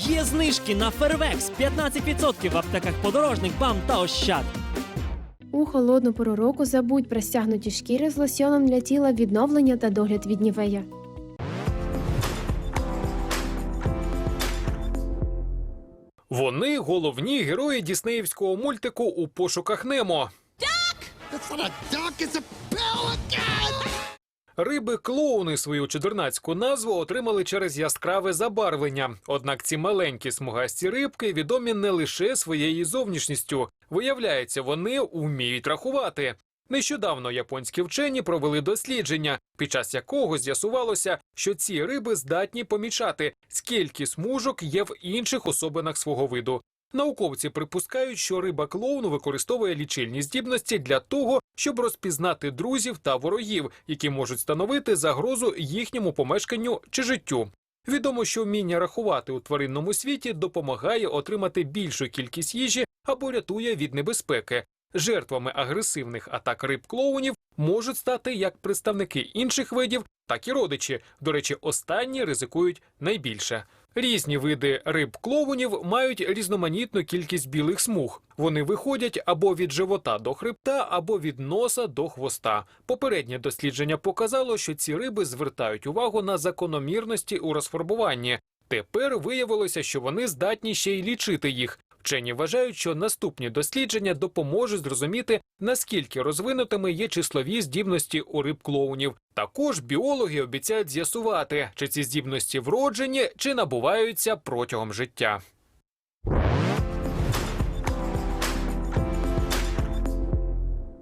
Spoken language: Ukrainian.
Є знижки на Фервекс 15% в аптеках подорожник, бам та ощад. У холодну пору року забудь про стягнуті шкіри з лосьоном для тіла відновлення та догляд від нівея. Вони головні герої діснеївського мультику у пошуках Немо. That's not a duck, it's a pelican! Риби клоуни свою чудернацьку назву отримали через яскраве забарвлення. Однак ці маленькі смугасті рибки відомі не лише своєю зовнішністю. Виявляється, вони вміють рахувати. Нещодавно японські вчені провели дослідження, під час якого з'ясувалося, що ці риби здатні помічати, скільки смужок є в інших особинах свого виду. Науковці припускають, що риба клоуну використовує лічильні здібності для того, щоб розпізнати друзів та ворогів, які можуть становити загрозу їхньому помешканню чи життю. Відомо, що вміння рахувати у тваринному світі допомагає отримати більшу кількість їжі або рятує від небезпеки. Жертвами агресивних атак риб клоунів можуть стати як представники інших видів, так і родичі. До речі, останні ризикують найбільше. Різні види риб клоунів мають різноманітну кількість білих смуг. Вони виходять або від живота до хребта, або від носа до хвоста. Попереднє дослідження показало, що ці риби звертають увагу на закономірності у розфарбуванні. Тепер виявилося, що вони здатні ще й лічити їх. Вчені вважають, що наступні дослідження допоможуть зрозуміти, наскільки розвинутими є числові здібності у риб клоунів. Також біологи обіцяють з'ясувати, чи ці здібності вроджені, чи набуваються протягом життя.